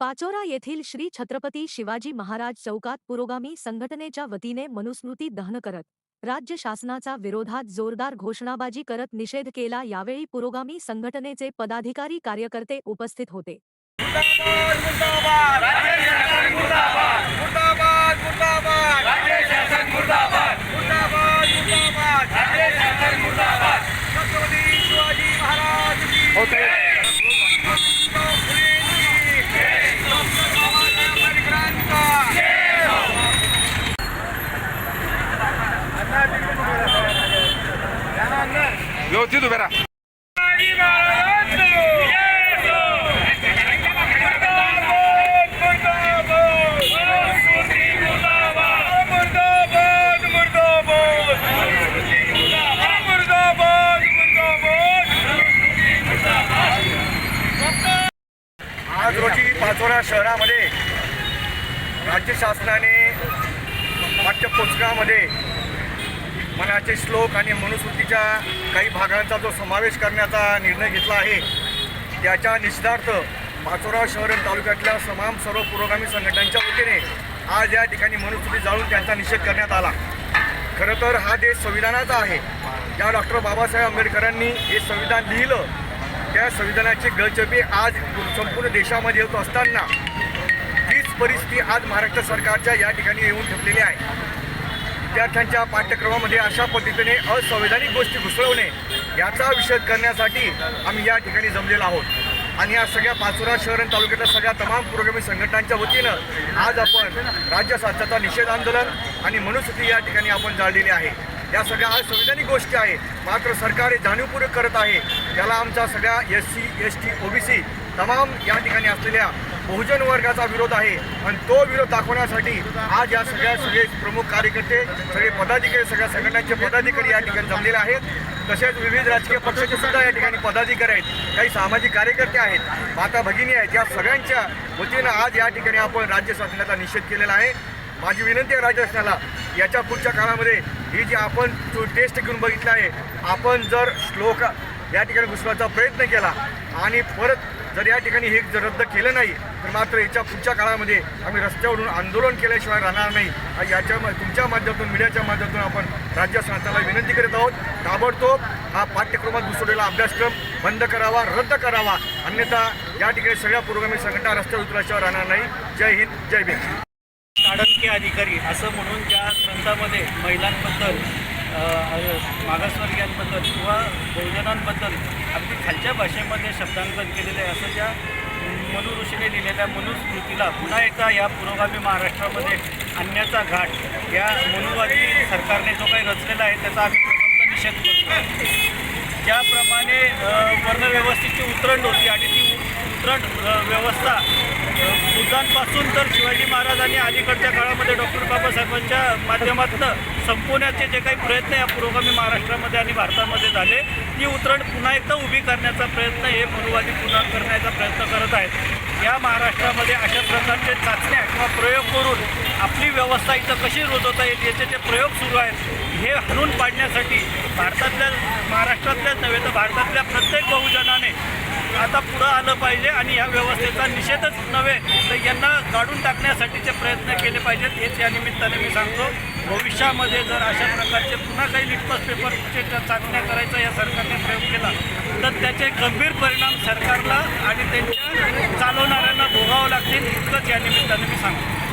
पाचोरा येथील श्री छत्रपती शिवाजी महाराज चौकात पुरोगामी संघटनेच्या वतीने मनुस्मृती दहन करत राज्य शासनाचा विरोधात जोरदार घोषणाबाजी करत निषेध केला यावेळी पुरोगामी संघटनेचे पदाधिकारी कार्यकर्ते उपस्थित होते. मुर्दाबाद व्यवस्थित उभे राहा. आज रोजी पाचोरा शहरामध्ये राज्य शासनाने पाठ्यपुस्तकामध्ये मनाचे श्लोक आणि मनुस्मृतीच्या काही भागांचा जो समावेश करण्याचा निर्णय घेतला आहे त्याच्या निषेधार्थ माचोराव शहर तालुक्यातल्या तमाम सर्व पुरोगामी संघटनांच्या वतीने आज या ठिकाणी मनुस्मृती जाळून त्यांचा निषेध करण्यात आला. खरं तर हा देश संविधानाचा आहे. ज्या डॉक्टर बाबासाहेब आंबेडकरांनी हे संविधान लिहिलं. त्या संविधानाची गळचपी आज संपूर्ण देशामध्ये होत असताना तीच परिस्थिती आज महाराष्ट्र सरकारच्या या ठिकाणी येऊन ठेवलेली आहे. विद्यार्थ्यांच्या पाठ्यक्रमामध्ये अशा पद्धतीने असंवैधानिक गोष्टी घुसळवणे याचा विषय करण्यासाठी आम्ही या ठिकाणी जमलेलो आहोत. आणि या सगळ्या पाचोरा शहर आणि तालुक्यातल्या सगळ्या तमाम पुरोगामी संघटनांच्या वतीनं आज आपण राज्य शासनाचा निषेध आंदोलन आणि मनुस्थिती या ठिकाणी आपण जाळलेली आहे. या सगळ्या असंवैधानिक गोष्टी आहे मात्र सरकार हे जाणीवपूर्वक करत आहे. त्याला आमचा सगळ्या S C S T OBC तमाम या ठिकाणी असलेल्या बहुजन वर्गाचा विरोध आहे. आणि तो विरोध दाखवण्यासाठी आज या सगळ्या सगळे प्रमुख कार्यकर्ते सगळे पदाधिकारी सगळ्या संघटनांचे पदाधिकारी या ठिकाणी जमलेले आहेत. तसेच विविध राजकीय पक्षाचे सुद्धा या ठिकाणी पदाधिकारी आहेत. काही सामाजिक कार्यकर्ते आहेत माता भगिनी आहेत. या सगळ्यांच्या वतीनं आज या ठिकाणी आपण राज्य शासनाचा निषेध केलेला आहे. माझी विनंती आहे राज्य शासनाला याच्या पुढच्या काळामध्ये ही जी आपण तो टेस्ट घेऊन बघितला आहे आपण जर श्लोक या ठिकाणी घुसण्याचा प्रयत्न केला आणि परत जर या ठिकाणी हे जर रद्द केलं नाही तर मात्र याच्या पुढच्या काळामध्ये आम्ही रस्त्यावरून आंदोलन केल्याशिवाय राहणार नाही. आणि याच्या तुमच्या माध्यमातून मीडियाच्या माध्यमातून आपण राज्य शासनाला विनंती करीत आहोत. ताबडतोब हा पाठ्यक्रमात घुसवलेला अभ्यासक्रम बंद करावा रद्द करावा. अन्यथा या ठिकाणी सगळ्या पुरोगामी संघटना रस्त्यावर उतरल्याशिवाय राहणार नाही. जय हिंद जय भीम. ताडंके अधिकारी असं म्हणून ज्या ग्रंथामध्ये महिलांबद्दल मागासवर्गीयांबद्दल किंवा बहुजनांबद्दल अगदी खालच्या भाषेमध्ये शब्दांकन केलेलं आहे. असं ज्या मनु ऋषीने लिहिलेल्या मनुस्मृतीला पुन्हा एकदा या पुरोगामी महाराष्ट्रामध्ये आणण्याचा घाट या मनुवादी सरकारने जो काही रचलेला आहे त्याचा आम्ही निषेध करतो. ज्याप्रमाणे वर्णव्यवस्थेची उतरंड होती आणि ती उ- व्यवस्था. बुद्धांपासून तर शिवाजी महाराजांनी अलीकडच्या काळामध्ये डॉक्टर बाबासाहेबांच्या माध्यमातून संपवण्याचे जे काही प्रयत्न या पुरोगामी महाराष्ट्रामध्ये आणि भारतामध्ये झाले ती उतरण पुन्हा एकदा उभी करण्याचा प्रयत्न हे मनुवादी पुन्हा करण्याचा प्रयत्न करत आहेत. या महाराष्ट्रामध्ये अशा प्रकारचे चाचण्या किंवा प्रयोग करून आपली व्यवस्था इथं कशी रुजवता येईल याचे जे प्रयोग सुरू आहेत हे हलून पाडण्यासाठी भारतातल्या महाराष्ट्रातल्याच नव्हे तर भारतातल्या प्रत्येक बहुजनाने आता पुढं आलं पाहिजे आणि ह्या व्यवस्थेचा निषेधच नव्हे तर यांना काढून टाकण्यासाठीचे प्रयत्न केले पाहिजेत हेच या निमित्ताने मी सांगतो. भविष्यामध्ये जर अशा प्रकारचे पुन्हा काही लिटमस पेपरचे चाचण्या करायचा या सरकारने प्रयोग केला तर त्याचे गंभीर परिणाम सरकारला आणि त्यांच्या चालवणाऱ्यांना भोगावं लागतील इतकंच या निमित्तानं मी सांगतो.